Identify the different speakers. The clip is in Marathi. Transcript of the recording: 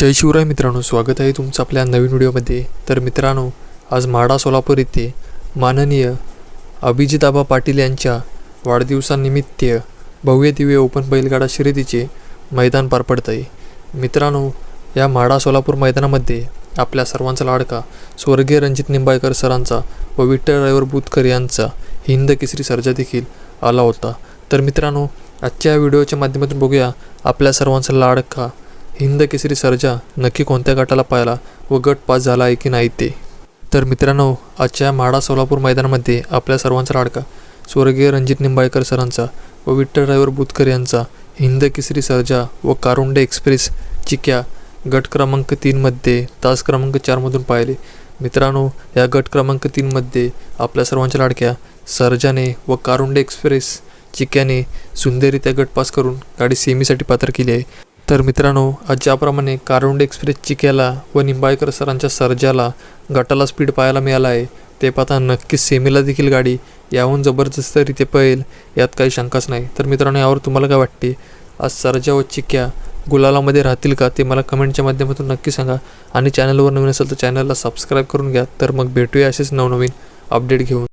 Speaker 1: जय शिवराय मित्रांनो स्वागत आहे तुमचं आपल्या नवीन व्हिडिओमध्ये. तर मित्रांनो आज माडा सोलापूर येथे माननीय अभिजिताबा पाटील यांच्या वाढदिवसानिमित्त भव्य दिव्य ओपन बैलगाडा शर्यतीचे मैदान पार पडत आहे मित्रांनो या माडा सोलापूर मैदानामध्ये आपल्या सर्वांचा लाडका स्वर्गीय रणजित निंबाळकर सरांचा व विठ्ठल ड्रायव्हर बुतकर यांचा हिंद केसरी सर्जा देखील आला होता. तर मित्रांनो आजच्या या व्हिडिओच्या माध्यमातून बघूया आपल्या सर्वांचा लाडका हिंद केसरी सर्जा नक्की कोणत्या गटाला पाहिला व गट पास झाला आहे की नाही ते? तर मित्रांनो आजच्या म्हाडा सोलापूर मैदानामध्ये आपल्या सर्वांचा लाडका स्वर्गीय रणजित निंबाळकर सरांचा व विठ्ठल ड्रायव्हर बुतकर यांचा हिंद केसरी सर्जा व कारुंडे एक्सप्रेस चिक्या गट क्रमांक तीनमध्ये तास क्रमांक चारमधून पाहिले. मित्रांनो या गट क्रमांक तीनमध्ये आपल्या सर्वांच्या लाडक्या सर्जाने व कारुंडे एक्सप्रेस चिक्याने सुंदररित्या गट पास करून गाडी सेमीसाठी पात्र केली आहे. तर मित्रांनो आज ज्याप्रमाणे कारुंडे एक्सप्रेस चिक्याला व निंबाळकर सरांच्या सर्जाला गटाला स्पीड पाहायला मिळाला आहे ते पाहता नक्कीच सेमीला देखील गाडी याहून जबरदस्त रीते पळेल यात काही शंकाच नाही. तर मित्रांनो यावर तुम्हाला काय वाटते? आज सर्जा व चिक्या गुलालामध्ये राहतील का? ते मला कमेंटच्या माध्यमातून नक्की सांगा. आणि चॅनलवर नवीन असेल तर चॅनलला सबस्क्राईब करून घ्या. तर मग भेटूया असेच नवनवीन अपडेट घेऊन.